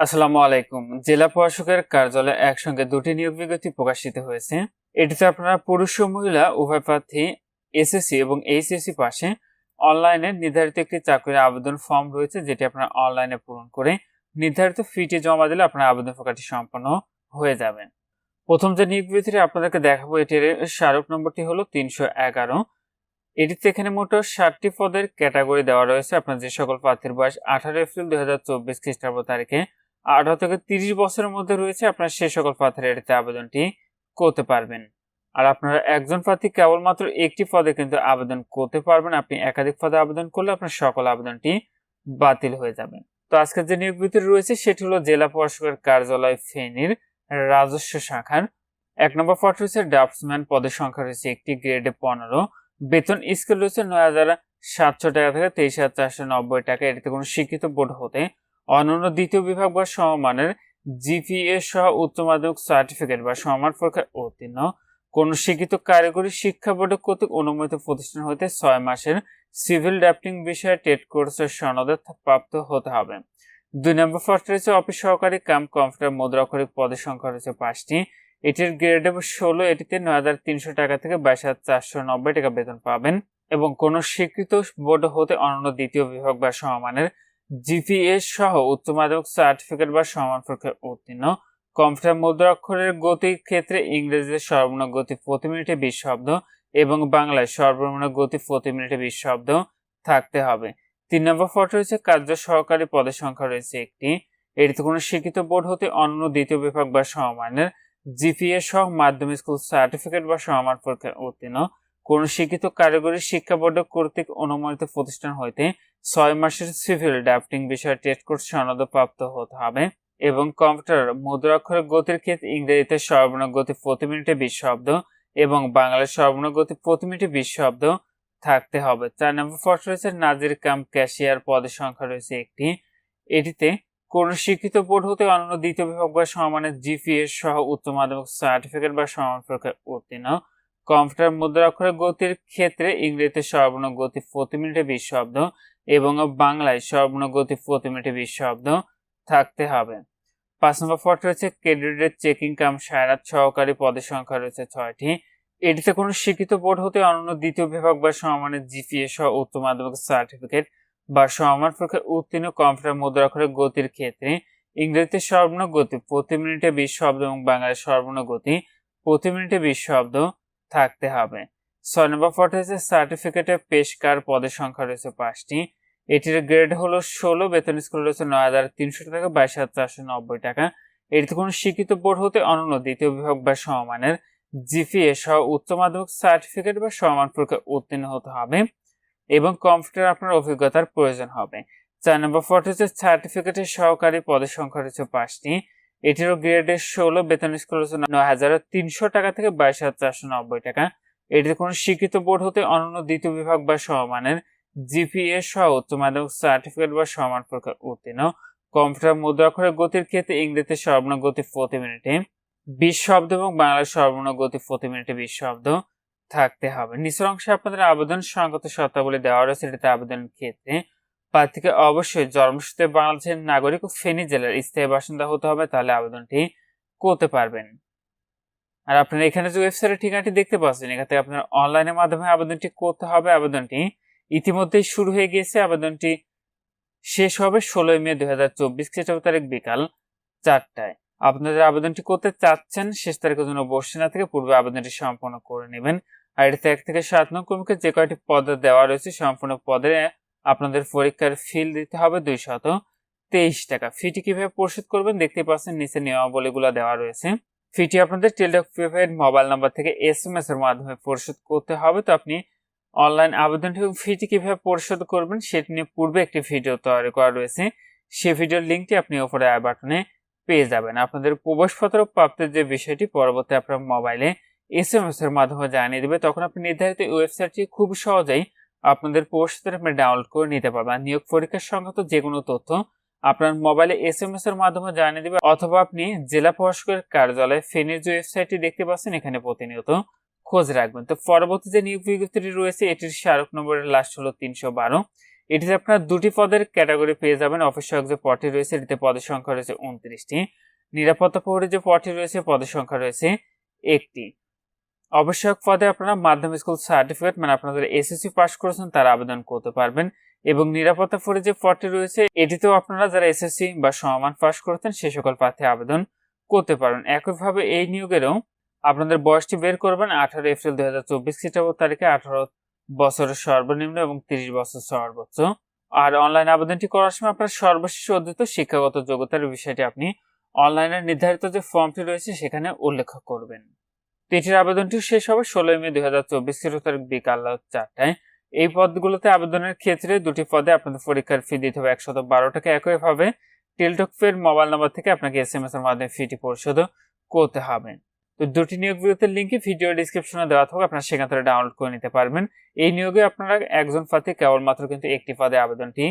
আসসালামু আলাইকুম। জেলা প্রশাসকের কার্যালয়ে একসঙ্গে দুটি নিয়োগ বিজ্ঞপ্তি প্রকাশিত হয়েছে। এটিতে আপনারা পুরুষ ও মহিলা, উভয় প্রার্থী, এসএসসি এবং এইচএসসি পাশে অনলাইনে নির্ধারিত একটি চাকরির আবেদন ফর্ম রয়েছে, যেটি আপনারা অনলাইনে পূরণ করে নির্ধারিত ফিটি জমা দিলে আপনার আবেদন প্রকারটি সম্পন্ন হয়ে যাবে। প্রথম যে নিয়োগ বিজ্ঞপ্তিটি আপনাদেরকে দেখাবো, এটির স্মারক নম্বরটি হলো তিনশো এগারো। এটিতে এখানে মোট ষাটটি পদের ক্যাটাগরি দেওয়া রয়েছে। আপনার যে সকল প্রার্থীর বয়স আঠারো এপ্রিল দুই হাজার চব্বিশ খ্রিস্টাব্দ তারিখে আঠারো থেকে তিরিশ বছরের মধ্যে রয়েছে, আপনার সে সকল প্রার্থীরা এটিতে আবেদনটি করতে পারবেন। আর আপনারা একজন প্রার্থী কেবলমাত্র একটি পদে কিন্তু আবেদন করতে পারবেন। আপনি একাধিক পদে আবেদন করলে আপনার সকল আবেদনটি বাতিল হয়ে যাবে। তো আজকের যে নিয়োগ বিধি রয়েছে, সেটি হলো জেলা প্রশাসকের কার্যালয় ফেনীর রাজস্ব শাখার। এক নম্বর পদ রয়েছে ড্রাফটসম্যান, পদের সংখ্যা রয়েছে একটি, গ্রেডে পনেরো। বেতন স্কেল রয়েছে নয় হাজার সাতশো টাকা থেকে তেইশ হাজার চারশো নব্বই টাকা। এটিতে কোনো শিক্ষিত বোর্ড হতে অন্যান্য দ্বিতীয় বিভাগ বা সমমানের জিপিএ সহ উচ্চ মাধ্যমিক সার্টিফিকেট বা সমান পরীক্ষায় উত্তীর্ণ। কোন শিক্ষিত কারিগরি শিক্ষা বোর্ড কর্তৃক অনুমোদিত প্রতিষ্ঠান হতে ছয় মাসের সিভিল ড্রাফটিং বিষয়ে টেট কোর্সের সনদে প্রাপ্ত হতে হবে। দুই নম্বর ফার্স্ট রয়েছে, অফিস সহকারী কাম কম্পিউটার মুদ্রাক্ষরিক পদের সংখ্যা রয়েছে পাঁচটি। এটির গ্রেড ষোলো, এটিতে নয় হাজার তিনশো টাকা থেকে বাইশ হাজার চারশো নব্বই টাকা বেতন পাবেন। এবং কোন স্বীকৃত বোর্ড হতে অন্যান্য দ্বিতীয় বিভাগ বা সমমানের জিপিএস সহ উচ্চ মাধ্যমিক সার্টিফিকেট বা সমান উত্তীর্ণ। কম্পিউটার মুদ্রাক্ষরের গতির ক্ষেত্রে ইংরেজিতে সর্বনিম্ন গতি প্রতি মিনিটে বিশ শব্দ এবং বাংলায় সর্বনিম্ন গতি প্রতি মিনিটে বিশ শব্দ থাকতে হবে। তিন নম্বর ফটো রয়েছে কার্য সহকারী পদের সংখ্যা রয়েছে একটি। এটিতে কোনো শিক্ষিত বোর্ড হতে অন্য দ্বিতীয় বিভাগ বা সমমানের জিপিএস সহ মাধ্যমিক স্কুল সার্টিফিকেট বা সমান পরীক্ষায় উত্তীর্ণ। কোন শিক্ষিত কারিগরি শিক্ষা বোর্ড কর্তৃক অনুমোদিত প্রতিষ্ঠান হইতে ছয় মাসের সিভিল ড্রাফটিং বিষয়ে টেস্ট কোর্স সনদ প্রাপ্ত হতে হবে এবং কম্পিউটার মুদ্রাক্ষরের গতির ক্ষেত্রে ইংরেজিতে সর্বনিম্ন গতি প্রতি মিনিটে বিশ শব্দ এবং বাংলায় সর্বনিম্ন গতি প্রতি মিনিটে বিশ শব্দ থাকতে হবে। চার নম্বর পদ রয়েছে নাজির কাম ক্যাশিয়ার পদের সংখ্যা রয়েছে একটি। এটিতে কোন শিক্ষিত বোর্ড হতে অন্যান্য দ্বিতীয় বিভাগ বা সমানের জিপিএস সহ উচ্চ মাধ্যমিক সার্টিফিকেট বা সমান পরীক্ষায় উত্তীর্ণ কম্পিউটার মুদ্রাক্ষরের গতির ক্ষেত্রে ইংরেজিতে সর্বনিম্ন গতি প্রতি মিনিটে বিশ শব্দ এবং বাংলায় সর্বনিম্ন গতি প্রতি মিনিটে বিশ শব্দ থাকতে হবে। পাঁচ নম্বর পদ রয়েছে ক্রেডিটের চেকিং কাম সায়রাত সহকারী পদের সংখ্যা রয়েছে ছয়টি। এটিতে কোনো শিক্ষিত বোর্ড হতে অন্যান্য দ্বিতীয় বিভাগ বা সমানের জিপিএ সহ উচ্চ মাধ্যমিক সার্টিফিকেট বা সমান পরীক্ষায় উত্তীর্ণ কম্পিউটার মুদ্রাক্ষরের গতির ক্ষেত্রে ইংরেজিতে সর্বনিম্ন গতি প্রতি মিনিটে বিশ শব্দ এবং বাংলায় সর্বনিম্ন গতি প্রতি মিনিটে বিশ শব্দ থাকতে হবে। ছয় নম্বর পদ হয়েছে সার্টিফিকেটের পেশকার পদের সংখ্যা রয়েছে পাঁচটি। এটির গ্রেড হলো ষোলো, বেতন স্কুল রয়েছে নয় হাজার তিনশো টাকা, বাইশ হাজার চারশো নব্বই টাকা। এটিতে কোনো শিক্ষিত বোর্ড হতে অনন্য দ্বিতীয় বিভাগ বা সমমানের জিপিএ সহ উচ্চ মাধ্যমিক সার্টিফিকেট বা সমান পরীক্ষায় উত্তীর্ণ হতে হবে এবং কম্পিউটার আপনার অভিজ্ঞতার প্রয়োজন হবে। চার নম্বর পদ হচ্ছে সার্টিফিকেটের সহকারী পদের সংখ্যা রয়েছে পাঁচটি। এটিরও গ্রেডের ষোলো, বেতন স্কুল রয়েছে নয় হাজার তিনশো টাকা থেকে বাইশ হাজার চারশো নব্বই টাকা। এটিতে কোনো শিক্ষিত বোর্ড হতে অনন্য দ্বিতীয় বিভাগ বা সমমানের জিপিএ সহ উচ্চ মাধ্যমিক সার্টিফিকেট বা সমান পরীক্ষায় উত্তীর্ণ। কম্পিউটার মুদ্রাক্ষরের গতির ক্ষেত্রে ইংরেজিতে সর্বনিম্ন গতি প্রতি মিনিটে বিশ শব্দ এবং বাংলার সর্বনিম্ন গতি প্রতি মিনিটে বিশ শব্দ থাকতে হবে। নিচের অংশে আপনাদের আবেদন সংগত শর্তাবলী দেওয়া রয়েছে। এটাতে আবেদনের ক্ষেত্রে প্রার্থীকে অবশ্যই জন্মসূত্রে বাংলাদেশের নাগরিক ও ফেনী জেলার স্থায়ী বাসিন্দা হতে হবে, তাহলে আবেদনটি করতে পারবেন। আর আপনারা এখানে যে ওয়েবসাইটের ঠিকানাটি দেখতে পাচ্ছেন, এখানে আপনার অনলাইনের মাধ্যমে আবেদনটি করতে হবে। আবেদনটি ইতিমধ্যেই শুরু হয়ে গিয়েছে। আবেদনটি শেষ হবে ষোলোই মে দুই হাজার চব্বিশ খ্রিস্টাব্দ তারিখ বিকাল চারটায়। আপনাদের আবেদনটি করতে চাচ্ছেন, শেষ তারিখের জন্য বসে না থেকে পূর্বে আবেদনটি সম্পন্ন করে নেবেন। আর এটিতে এক থেকে সাত নং কর্মীকে যে কয়টি পদ দেওয়া রয়েছে, সম্পূর্ণ পদে আপনাদের পরীক্ষার ফিল দিতে হবে দুই শত তেইশ টাকা। ফিটি কীভাবে পরিশোধ করবেন দেখতে পাচ্ছেন নিচে নিয়মাবলীগুলো দেওয়া রয়েছে। ফিটি আপনাদের টেলিটক প্রিপেড মোবাইল নাম্বার থেকে এস এম এস এর মাধ্যমে পরিশোধ করতে হবে। তো আপনি অনলাইন আবেদনটি ফিটি কীভাবে পরিশোধ করবেন সেটি নিয়ে পূর্বে একটি ভিডিও তৈরি করা রয়েছে। সেই ভিডিওর লিঙ্কটি আপনি ওপরে আই বাটনে পেয়ে যাবেন। আপনাদের প্রবেশপত্র প্রাপ্তির যে বিষয়টি, পরবর্তী আপনার মোবাইলে এস এম এস এর মাধ্যমে জানিয়ে দেবে। তখন আপনি নির্ধারিত ওয়েবসাইটটি খুব সহজেই আপনাদের প্রবেশপত্র আপনি ডাউনলোড করে নিতে পারবেন। নিয়োগ পরীক্ষার সংক্রান্ত যে কোনো তথ্য আপনার মোবাইলে এস এম এস এর মাধ্যমে জানিয়ে দেবে অথবা আপনি জেলা প্রশাসকের কার্যালয়ে ফেনীর যে ওয়েবসাইটটি দেখতে পাচ্ছেন, এখানে প্রতিনিয়ত খোঁজ রাখবেন। তো পরবর্তী যে নিয়োগ বিজ্ঞপ্তিটি রয়েছে, এটির স্মারক নম্বরের লাস্ট হলো তিনশো বারো। এটিতে আপনার দুটি পদের ক্যাটাগরি পেয়ে যাবেন। অফিস সহায়ক যে পদটি রয়েছে, এটিতে পদের সংখ্যা রয়েছে উনত্রিশটি। নিরাপত্তা প্রহরী যে পদটি রয়েছে, পদের সংখ্যা রয়েছে একটি। অবশ্যক পদে আপনারা মাধ্যমিক স্কুল সার্টিফিকেট মানে আপনাদের এসএসসি পাস করেছেন, তারা আবেদন করতে পারবেন। এবং নিরাপত্তা ফোরে যে পদটি রয়েছে, এটিতেও আপনারা যারা এসএসসি বা সমান পাস করেছেন, সে সকল প্রার্থী আবেদন করতে পারেন একইভাবে এই নিয়োগেরও আপনাদের বয়সটি বের করবেন আঠারো এপ্রিল দুই হাজার চব্বিশ খ্রিস্টাব্দ তারিখে, আঠারো বছরের সর্বনিম্ন এবং তিরিশ বছর সর্বোচ্চ। আর অনলাইন আবেদনটি করার সময় আপনার সর্বশেষ অর্জিত শিক্ষাগত যোগ্যতার বিষয়টি আপনি অনলাইনে নির্ধারিত যে ফর্মটি রয়েছে, সেখানে উল্লেখ করবেন। তো আবেদনটি শেষ হবে ষোলোই মে দুই হাজার চব্বিশ তারিখ বিকাল চারটায়। এই পদগুলোতে আবেদনের ক্ষেত্রে দুটি পদে আপনাদের পরীক্ষার ফি দিতে হবে একশত বারো টাকা টেলটক ফের মোবাইল নাম্বার থেকে আপনাকে এস এম এস এর মাধ্যমে ফিটি পরিশোধ করতে হবে। তো দুটি নিয়োগ বিরতির লিঙ্কে ভিডিও ডিসক্রিপশনে দেওয়া থাকবে, আপনারা সেখান থেকে ডাউনলোড করে নিতে পারবেন। এই নিয়োগে আপনারা একজন প্রার্থী কেবলমাত্র কিন্তু একটি পদে আবেদনটি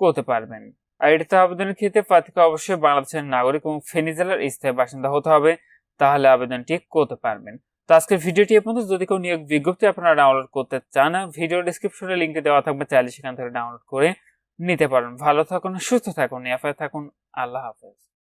করতে পারবেন। আর এটিতে আবেদনের ক্ষেত্রে প্রার্থীকে অবশ্যই বাংলাদেশের নাগরিক এবং ফেনী জেলার স্থায়ী বাসিন্দা হতে হবে। তাহলে আবেদনটি করতে পারবেন। তো আজকের ভিডিওটি এ পর্যন্ত। যদি কেউ নিয়োগ বিজ্ঞপ্তি আপনারা ডাউনলোড করতে চান, ভিডিও ডিসক্রিপশনে লিঙ্কে দেওয়া থাকবে। চাইলে সেখান থেকে ডাউনলোড করে নিতে পারেন। ভালো থাকুন, সুস্থ থাকুন এফআই থাকুন। আল্লাহ হাফেজ।